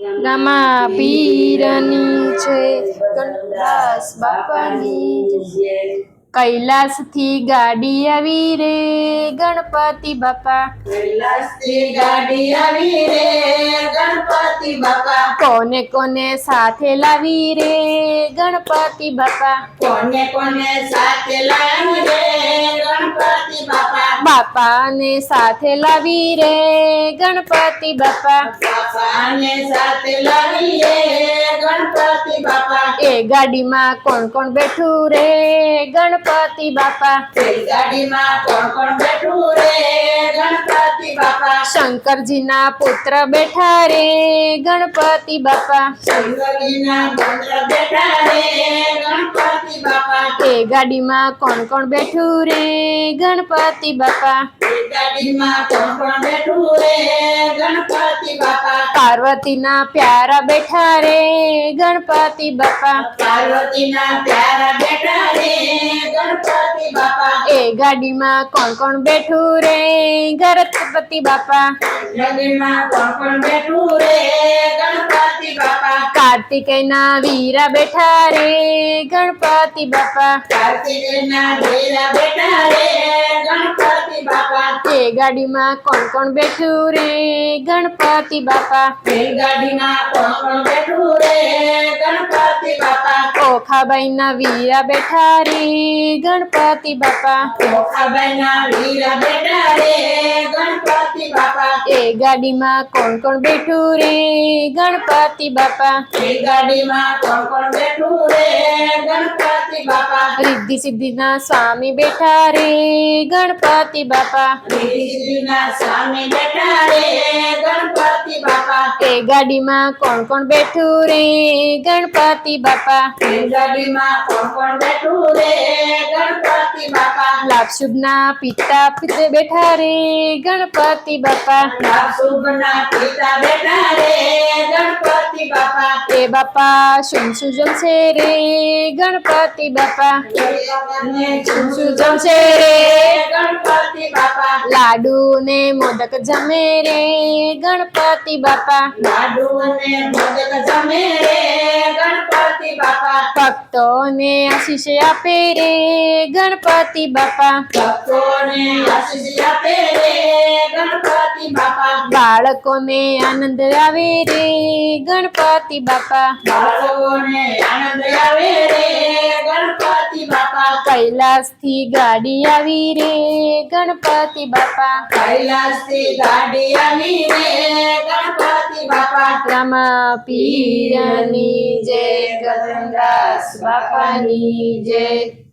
રામા પીરની છે કંઠાસ બાપાની જય. કૈલાસથી ગાડી આવી રે ગણપતિ બાપા. કૈલાસથી ગાડી આવી રે ગણપતિ બાપા. કોને કોને સાથે લાવી રે ગણપતિ બાપા. કોને કોને સાથે લાવી રે ગણપતિ બાપા. બાપાને સાથે લાવી રે ગણપતિ બાપા. બાપાને સાથે લાવી રે ગણપતિ બાપા. એ ગાડીમાં કોણ કોણ બેઠું રે? ગણપતિ બાપા. ગાડીમાં કોણ કોણ બેઠું રે? ગણપતિ બાપા. શંકરજીના પુત્ર બેઠા રે ગણપતિ બાપા. બેઠા રે ગણપતિ બાપા. એ ગાડીમાં કોણ કોણ બેઠું રે ગણપતિ બાપા. ગાડીમાં કોણ કોણ બેઠું રે ગણપતિ બાપા. પાર્વતીના પ્યારા બેઠા રે ગણપતિ બાપા. પાર્વતીના પ્યારા બેઠા રે ગણપતિ બાપા. એ ગાડીમાં કોણ કોણ બેઠું રે ગણપતિ બાપા. નદીમાં કોણ કોણ બેઠું રે ગણપતિ બાપા. કાર્તિકેયના વીરા બેઠા રે ગણપતિ બાપા. કાર્તિકેયના વીરા બેઠા રે ગાડીમાં કોણ કોણ બેઠું રે? ગણપતિ બાપા. રેલગાડીમાં કોણ કોણ બેઠું રે? ગણપતિ બાપા. ઓખાબાઈના વીરા બેઠા રે ગણપતિ બાપા. ઓખાબાઈના વીરા બેઠા રે. એ ગાડીમાં કોણ કોણ બેઠું રે? ગણપતિ બાપા. રેલગાડીમાં કોણ કોણ બેઠું રે? ગણપતિ બાપા. રિદ્ધિ સિદ્ધિના સ્વામી બેઠા રે ગણપતિ બાપા. શ્રીના સ્વામી બેઠા રે એ ગાડીમાં કોણ કોણ બેઠું રે? ગણપતિ બાપા. ગાડીમાં કોણ કોણ બેઠું રે? ગણપતિ બાપા. લાભશુભના પિતા પિતા બેઠા રે. ગણપતિ બાપા. શુભના પિતા બેઠા રે. ગણપતિ બાપા. એ બાપા શું શું જમશે રે. ગણપતિ બાપા. શું શું જમશે રે. ગણપતિ લાડુ ને મોદક જમે રે ગણપતિ બાપા. લાડુ ને મોદક જમે રે ગણપતિ બાપા. ભક્તોને આશીષ આપે રે ગણપતિ બાપા. ભક્તોને આશીષ આપે રે ગણપતિ બાપા. બાળકોને આનંદ આવે રે ગણપતિ બાપા. બાળકોને આનંદ આવે રે ગણપતિ બાપા. કૈલાસથી ગાડી આવી રે. ગણપતિ બાપા. કૈલાસથી ગાડી આવી રે. ગણપતિ બાપા રામા પીરની જય ગંગાસ બાપાની જય.